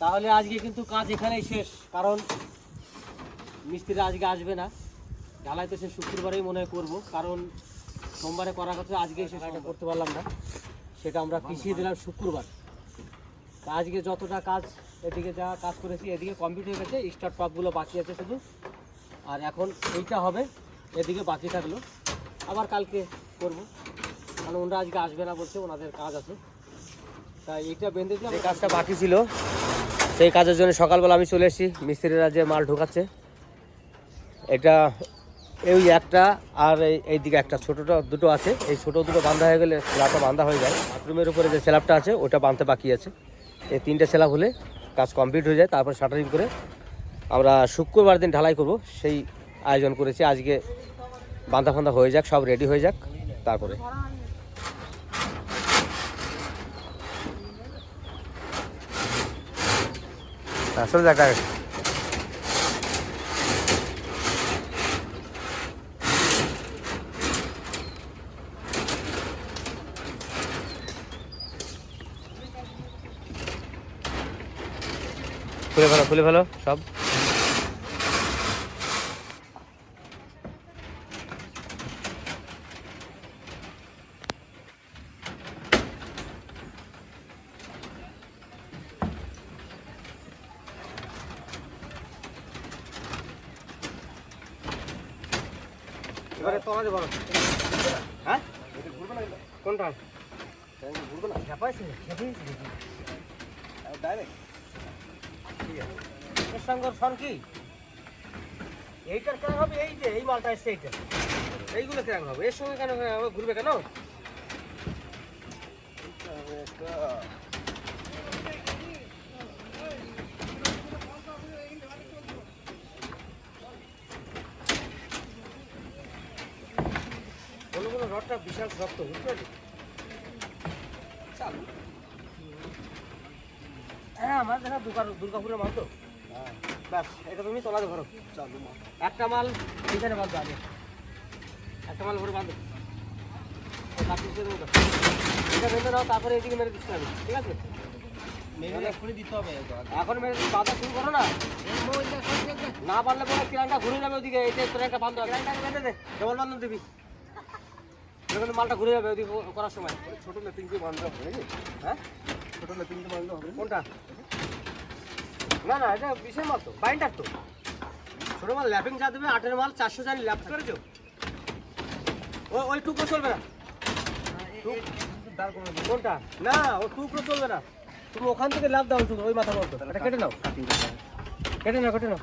তাহলে আজকে কিন্তু কাজ এখানেই শেষ, কারণ মিস্ত্রিরা আজকে আসবে না। ঢালাই তো সে শুক্রবারেই মনে হয় করব, কারণ সোমবারে করার কথা আজকে এসে সেটা করতে পারলাম না। সেটা আমরা পিছিয়ে দিলাম শুক্রবার। আজকে যতটা কাজ এদিকে যা কাজ করেছি, এদিকে কমপ্লিট হয়ে গেছে স্টার টপগুলো বাকি আছে শুধু। আর এখন এইটা হবে, এদিকে বাকি থাকল। আবার কালকে করব, কারণ ওনারা আজকে আসবে না বলছে, ওনাদের কাজ আছে। তাই এইটা বেঁধে দিলাম। কাজটা বাকি ছিল সেই কাজের জন্য সকালবেলা আমি চলে এসেছি। মিস্ত্রিরা যে মাল ঢোকাচ্ছে। এটা এই একটা আর এই এইদিকে একটা ছোটোটা দুটো আছে। এই ছোটো দুটো বান্ধা হয়ে গেলে স্ল্যাবটা বান্ধা হয়ে যায়। বাথরুমের উপরে যে স্ল্যাবটা আছে, ওটা বাঁধতে বাকি আছে। এই তিনটে স্ল্যাব হলে কাজ কমপ্লিট হয়ে যায়। তারপর শাটারিং করে আমরা শুক্রবার দিন ঢালাই করব। সেই আয়োজন করেছি। আজকে বান্ধা ফান্ধা হয়ে যাক, সব রেডি হয়ে যাক, তারপরে। আসলে যাক আগে। খুলে ফেলো খুলে ফেলো সব এবারে তোলা দেবো হ্যাঁ? কোনটা? ঘুরবে না? খেপাইছে ডাইরেক্ট এর সঙ্গে ওর ফোন কি? এইটার কেন হবে? এই যে এই মালটা এসছে এইটা। এইগুলো কেন হবে? এর সঙ্গে কেন ঘুরবে কেন? কোনো রডটা বিশাল শক্ত বুঝতে পারলি? চালু। হ্যাঁ আমার দেখা দুর্গা দুর্গাপুরের মাল তো। ব্যাস এটা তুমি তোলাতে ধরো। একটা মাল এইখানে বাঁধো আগে। একটা মাল ভরে বাঁধো। এটা বেঁধে নাও তারপরে এদিকে মেরে দিচ্ছি আমি ঠিক আছে? দিতে হবে এখন মেরে বাঁধা শুরু করো না। না পারলে পরে কিরানটা ঘুরে যাবে ওদিকে তোর একটা বান্ধব কিরানটা বেঁধে দে। কেবল বান্ধব দিবি। দেখুন মালটা ঘুরে যাবে ওদিকে করার সময়। ছোট লেপিংকে বাঁধতে হবে হ্যাঁ? ছোট লেপিংকে বাঁধতে হবে কোনটা? না না এটা বিশেষ মাল তো বাইন্ডার তো। ছোটো মাল ল্যাপিং যা দেবে আটের মাল চারশো জানি ল্যাপ করেছ? ও ওই টুকরো চলবে না। কোনটা? না ও টুকরো চলবে না। তুমি ওখান থেকে লাভ দাও শুধু ওই মাথা মতো এটা কেটে নাও। কেটে নাও কেটে নাও।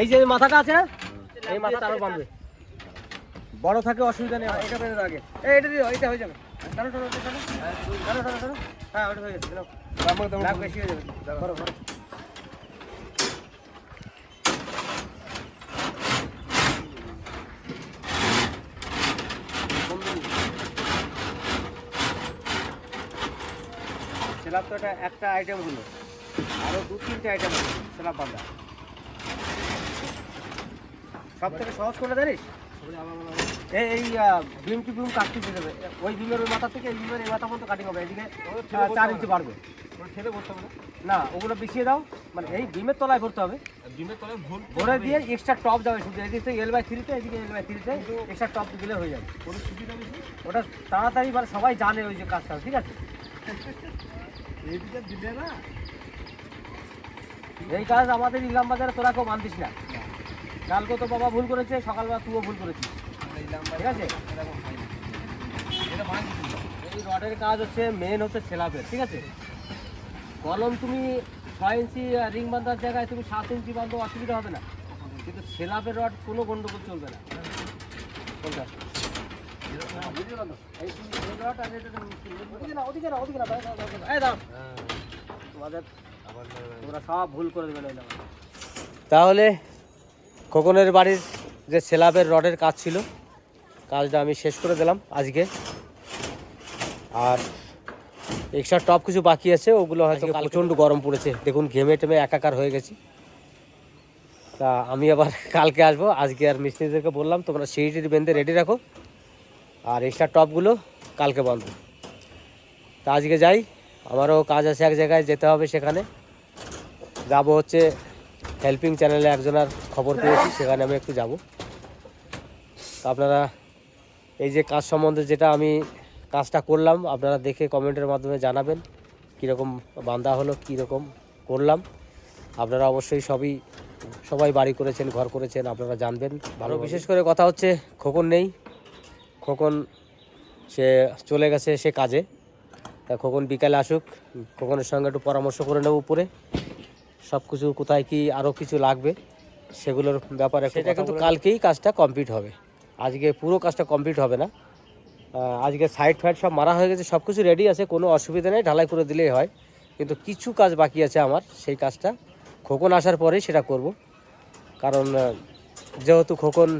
এই যে মাথাটা আছে না এই মাথাটা আরও বাঁধবে। বড় থাকে অসুবিধা নেই এটা বেঁধে দাও আগে। এই এটা দিও এটা হয়ে যাবে। টানো টানো টানো টানো টানো টানো হ্যাঁ ওটা হয়ে যাবে নাও। লাভ বেশি হয়ে যাবে। করো করো সেলাপ তো এটা একটা আইটেম হলো। আরও দু তিনটে আইটেম হলো সেলাপ বান্ধা। সব থেকে সহজ করে জানিস এই এই বিম টু বিম কাটতে দিতে হবে ওই বিমের ওই মাথা থেকে এই বিমের এই মাথা পর্যন্ত কাটিং হবে এদিকে চার ইঞ্চি বাড়বে। ঠেলে করতে হবে না? না ওগুলো বিছিয়ে দাও মানে এই বিমের তলায় ভরতে হবে। ডিমের তলে ভুল ভরে দিয়ে এক্সট্রা টপ যাবে শুধু এদিক থেকে এল বাই থ্রিতে এদিকে এল বাই থ্রিতে এক্সট্রা টপ দিলে হয়ে যাবে। কোনো সুবিধা ওটা তাড়াতাড়ি মানে সবাই জানে ওই যে কাজটা ঠিক আছে? না। এই কাজ আমাদের ইলাম বাজারে তোরা কেউ মানতিস না। কালকে তো বাবা ভুল করেছে সকালবেলা তুইও ভুল করেছিস। ঠিক আছে? এটা এই রডের কাজ হচ্ছে মেন হচ্ছে সেলাপের ঠিক আছে? কলম তুমি ছয় ইঞ্চি রিং বাঁধার জায়গায় তুমি সাত ইঞ্চি বাঁধো অসুবিধা হবে না। কিন্তু সেলাপের রড কোনো গন্ডগোল চলবে না। কোনটা তোমাদের তোমরা সব ভুল করে দেবে। তাহলে খোকনের বাড়ির যে সেলাবের রডের কাজ ছিল কাজটা আমি শেষ করে দিলাম আজকে। আর এক্সট্রা টপ কিছু বাকি আছে ওগুলো হয়তো প্রচণ্ড গরম পড়েছে। দেখুন ঘেমে টেমে একাকার হয়ে গেছি। তা আমি আবার কালকে আসব। আজকে আর মিস্ত্রিদেরকে বললাম তোমরা সিঁড়িটি বেঁধে রেডি রাখো। আর এক্সট্রা টপগুলো কালকে বাঁধবো। তা আজকে যাই। আমারও কাজ আছে এক জায়গায় যেতে হবে সেখানে। যাব হচ্ছে হেল্পিং চ্যানেলে একজনের খবর পেয়েছি সেখানে আমি একটু যাব। তো আপনারা এই যে কাজ সম্বন্ধে যেটা আমি কাজটা করলাম আপনারা দেখে কমেন্টের মাধ্যমে জানাবেন কীরকম বান্ধা হলো কীরকম করলাম। আপনারা অবশ্যই সবই সবাই বাড়ি করেছেন ঘর করেছেন আপনারা জানবেন। ভালো। বিশেষ করে কথা হচ্ছে খোকন নেই। খোকন সে চলে গেছে সে কাজে। তা খোকন বিকালে আসুক খোকনের সঙ্গে একটু পরামর্শ করে নেব উপরে। সব কিছু কোথায় কি আরও কিছু লাগবে সেগুলোর ব্যাপারে সেটা কিন্তু কালকেই কাজটা কমপ্লিট হবে। আজকে পুরো কাজটা কমপ্লিট হবে না। আজকে সাইড ফাইড সব মারা হয়ে গেছে সব কিছু রেডি আছে কোনো অসুবিধা নেই ঢালাই করে দিলেই হয়। কিন্তু কিছু কাজ বাকি আছে আমার সেই কাজটা খোকন আসার পরেই সেটা করব। কারণ যেহেতু খোকন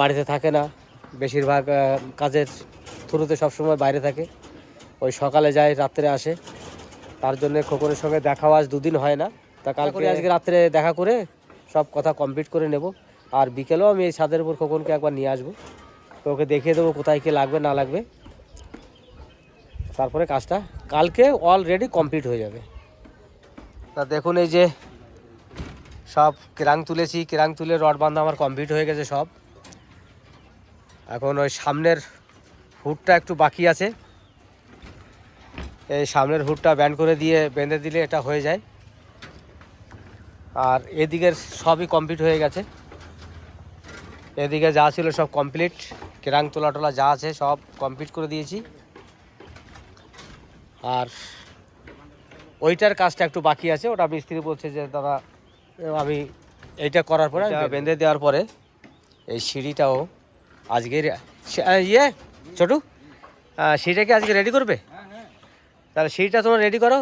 বাড়িতে থাকে না বেশিরভাগ কাজের থ্রুতে সবসময় বাইরে থাকে। ওই সকালে যায় রাত্রে আসে। তার জন্য খোকনের সঙ্গে দেখাও আজ দুদিন হয় না। তা কালকে আজকে রাত্রে দেখা করে সব কথা কমপ্লিট করে নেব। আর বিকেলেও আমি এই ছাদের উপর খোকনকে একবার নিয়ে আসব। তো ওকে দেখিয়ে দেবো কোথায় কী লাগবে না লাগবে। তারপরে কাজটা কালকে অলরেডি কমপ্লিট হয়ে যাবে। তা দেখুন এই যে সব কেরাং তুলেছি কেরাং তুলে রড বান্ধা আমার কমপ্লিট হয়ে গেছে সব। এখন ওই সামনের হুডটা একটু বাকি আছে। এই সামনের হুডটা ব্যান্ড করে দিয়ে বেঁধে দিলে এটা হয়ে যায়। আর এদিকের সবই কমপ্লিট হয়ে গেছে। এদিকে যা ছিল সব কমপ্লিট কেরাং তোলা টোলা যা আছে সব কমপ্লিট করে দিয়েছি। আর ওইটার কাজটা একটু বাকি আছে। ওটা মিস্ত্রি বলছে যে দাদা আমি এইটা করার পরে বেঁধে দেওয়ার পরে এই সিঁড়িটাও আজকে ইয়ে ছোটু সিঁড়িটা কি আজকে রেডি করবে? তাহলে সিঁড়িটা তোমরা রেডি করো।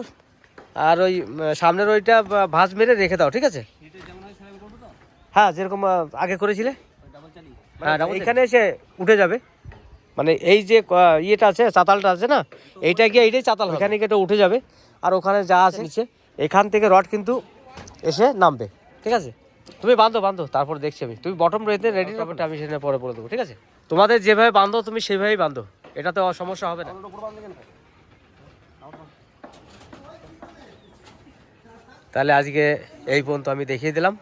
আর ওই সামনের ওইটা ভাঁজ মেরে রেখে দাও ঠিক আছে? হ্যাঁ যেরকম আগে করেছিলে। হ্যাঁ এখানে এসে উঠে যাবে। মানে এই যে ইয়েটা আছে চাতালটা আছে না? এইটা গিয়ে এইটাই চাতাল। এখানে গিয়ে এটা উঠে যাবে। আর ওখানে যা আছে নিচে এখান থেকে রড কিন্তু এসে নামবে ঠিক আছে? তুমি বাঁধো বাঁধো তারপর দেখছি আমি। তুমি বটম রেতে রেডি রাখোটা আমি সেখানে পরে বলে দেবো ঠিক আছে? তোমাদের যেভাবে বাঁধো তুমি সেভাবেই বাঁধো। এটাতে সমস্যা হবে না। তাহলে আজকে এই পর্যন্ত আমি দেখিয়ে দিলাম।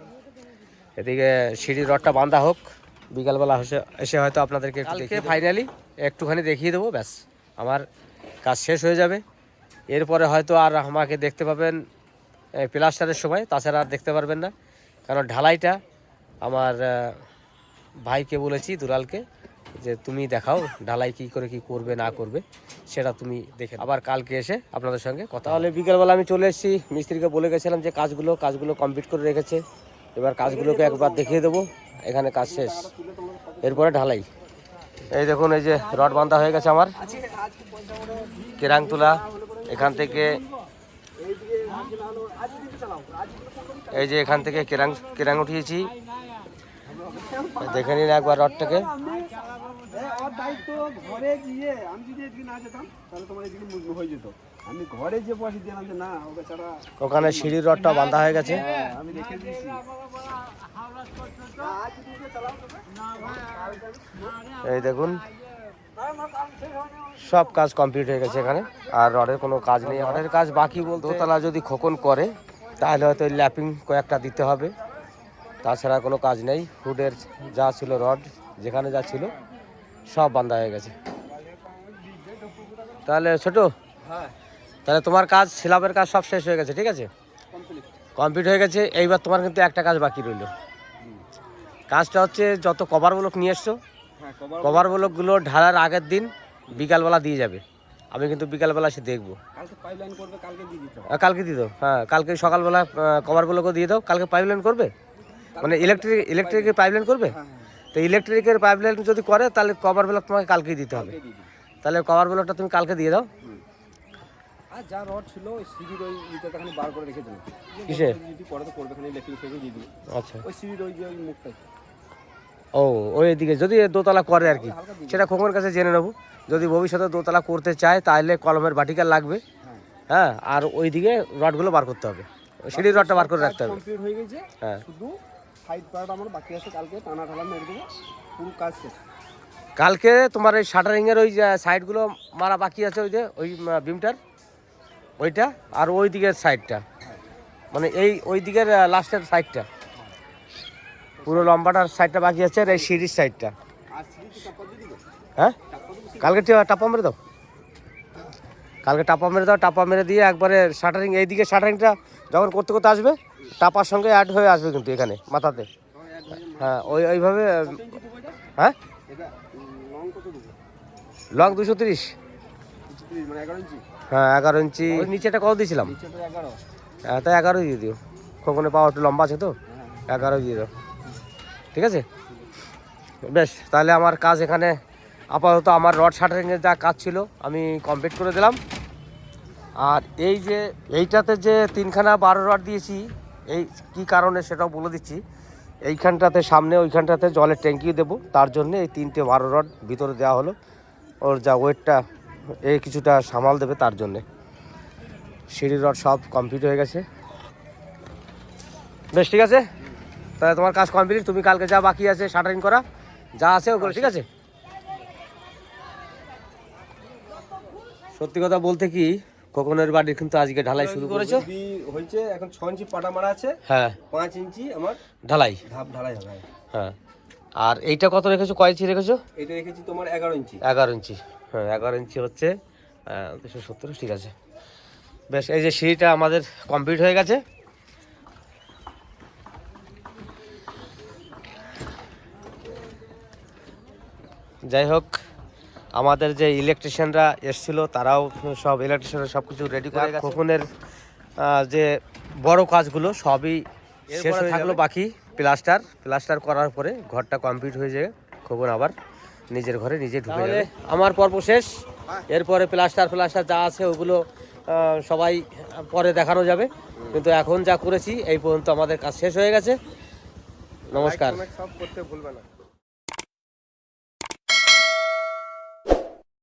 এদিকে সিঁড়ির রডটা বাঁধা হোক। বিকালবেলা এসে এসে হয়তো আপনাদেরকে কালকে ফাইনালি একটুখানি দেখিয়ে দেবো ব্যাস। আমার কাজ শেষ হয়ে যাবে। এরপরে হয়তো আর আমাকে দেখতে পাবেন প্লাস্টারের সময়। তাছাড়া আর দেখতে পারবেন না। কারণ ঢালাইটা আমার ভাইকে বলেছি দুলালকে। যে তুমি দেখাও ঢালাই কি করে কি করবে, না করবে, সেটা তুমি দেখে। আবার কালকে এসে আপনাদের সঙ্গে কথা হলে বিকেলবেলা আমি চলে এসেছি। মিস্ত্রিকে বলে গেছিলাম যে কাজগুলো কাজগুলো কমপ্লিট করে রেখেছে। এবার কাজগুলোকে একবার দেখিয়ে দেবো। এখানে কাজ শেষ। এরপরে ঢালাই। এই দেখুন, এই যে রড বান্ধা হয়ে গেছে আমার। কেরাং তোলা এখান থেকে এই যে এখান থেকে কেরাং কেরাং উঠিয়েছি। দেখে নিন একবার রডটাকে। দায়িত্ব ঘরে গিয়ে আমি যদি এদিকে না যেতাম তাহলে তোমার এদিকে হয়ে যেত আমি ঘরে যে বসে দিলাম যে না ওকে ছাড়া ওখানে সিঁড়ির রডটা বাঁধা হয়ে গেছে হ্যাঁ, আমি দেখে দিয়েছি এই দেখুন সব কাজ কমপ্লিট হয়ে গেছে এখানে আর রডের কোনো কাজ নেই রডের কাজ বাকি বলতে দোতলা যদি খোকন করে তাহলে হয়তো ল্যাপিং কয়েকটা দিতে হবে তাছাড়া কোনো কাজ নেই হুডের যা ছিল রড যেখানে যা ছিল সব বান্ধা হয়ে গেছে। তাহলে ছোট হ্যাঁ। তাহলে তোমার কাজ সিলাবের কাজ সব শেষ হয়ে গেছে ঠিক আছে? কমপ্লিট হয়ে গেছে এইবার তোমার কিন্তু একটা কাজ বাকি রইল। কাজটা হচ্ছে যত কভার ব্লক নিয়ে এসছো হ্যাঁ কভার ব্লকগুলো ঢালার আগের দিন বিকালবেলা দিয়ে যাবে। আমি কিন্তু বিকালবেলা সে দেখব। কালকে পাইপলাইন করবে কালকে দিয়ে দাও হ্যাঁ কালকে সকালবেলা কভার ব্লকও দিয়ে দাও কালকে পাইপলাইন করবে? মানে ইলেকট্রিক ইলেকট্রিকের পাইপলাইন করবে? হ্যাঁ। তো ইলেকট্রিকের পাইপ লাইন যদি করে তাহলে কভার ব্লক তোমাকে কালকেই দিতে হবে। তাহলে কভার ব্লকটা তুমি কালকে দিয়ে দাও। আর যা রড ছিল ওই সিঁড়ির ওই ইটা খানি বার করে রেখে দিলাম কিসে? যদি পরে তো করবে খানি ইলেকট্রিক থেকে দিয়ে দিই আচ্ছা। ওই সিঁড়ির ওই যে ওই মুখটাই। ও ওই দিকে যদি দোতলা করে আর কি। সেটা খোকনের কাছে জেনে নেব। যদি ভবিষ্যতে দোতলা করতে চায় তাহলে কলমের বাটিকা লাগবে। হ্যাঁ। হ্যাঁ আর ওই দিকে রডগুলো বার করতে হবে। সিঁড়ির রডটা বার করে রাখতে হবে। হয়ে গেছে। হ্যাঁ। শুধু সাইড পার্ট আমার বাকি আছে কালকে টানা ঢালা মেরে দেবো পুরো কাজ শেষ। কালকে তোমার ওই শাটারিংয়ের ওই সাইডগুলো মারা বাকি আছে ওই যে ওই বিমটার ওইটা আর ওই দিকের সাইডটা। মানে এই ওই দিকের লাস্টের সাইডটা। পুরো লম্বাটার সাইডটা বাকি আছে আর এই সিঁড়ির সাইডটা। হ্যাঁ? কালকে টাপা মেরে দাও। কালকে টাপা মেরে দাও টাপা মেরে দিয়ে একবারে শাটারিং এইদিকে শাটারিংটা যখন করতে করতে আসবে, টাপার সঙ্গে অ্যাড হয়ে আসবে কিন্তু এখানে, মাথাতে। হ্যাঁ ওই ওইভাবে হ্যাঁ? লং দুশো তিরিশ। হ্যাঁ এগারো ইঞ্চি। নিচেটা কত দিয়েছিলাম। হ্যাঁ তো এগারো দিয়ে দিও। খোকনে পাওয়া একটু লম্বা আছে তো? হ্যাঁ এগারো দিয়ে দাও। ঠিক আছে? বেশ, তাহলে আমার কাজ এখানে আপাতত আমার রড শাটারিংয়ের যা কাজ ছিল, আমি কমপ্লিট করে দিলাম। আর এই যে, এইটাতে যে তিনখানা বারো রড দিয়েছি, এই কি কারণে সেটাও বলে দিচ্ছি। এইখানটাতে সামনে, ওইখানটাতে জলের ট্যাঙ্কি দেবো। তার জন্য এই তিনটে বারো রড ভিতরে দেওয়া হলো। ওর যা ওয়েটটা এই কিছুটা সামাল দেবে তার জন্যে। সিঁড়ি রড সব কমপ্লিট হয়ে গেছে। বেশ, ঠিক আছে? তাহলে তোমার কাজ কমপ্লিট। তুমি কালকে যা বাকি আছে শাটারিং করা, যা আছে ওগুলো, ঠিক আছে? সত্যি কথা বলতে কি খোকনের বাড়ির কিন্তু আজকে ঢালাই শুরু করেছ। হয়েছে এখন ছ ইঞ্চি পাটা মারা আছে হ্যাঁ। পাঁচ ইঞ্চি আমার ঢালাই? ধাপ ঢালাই হবে। হ্যাঁ। আর এইটা কত রেখেছো? কয় ইঞ্চি রেখেছো? এটা রেখেছি তোমার এগারো ইঞ্চি। এগারো ইঞ্চি। হ্যাঁ এগারো ইঞ্চি হচ্ছে দুশো সত্তর ঠিক আছে। বেশ এই যে সিঁড়িটা আমাদের কমপ্লিট হয়ে গেছে। যাই হোক আমাদের যে ইলেকট্রিশিয়ানরা এসছিল তারাও সব ইলেকট্রিশিয়ানরা সব কিছু রেডি করে খোকনের যে বড় কাজগুলো সবই শেষ হয়ে থাকল বাকি প্লাস্টার প্লাস্টার করার পরে ঘরটা কমপ্লিট হয়ে যাবে খোকন আবার নিজের ঘরে নিজে ঢুকে যাবে। আমার পর্ব শেষ। এরপরে প্লাস্টার প্লাস্টার যা আছে ওগুলো সবাই পরে দেখানো যাবে। কিন্তু এখন যা করেছি এই পর্যন্ত আমাদের কাজ শেষ হয়ে গেছে। নমস্কার। সব করতে ভুলবে না।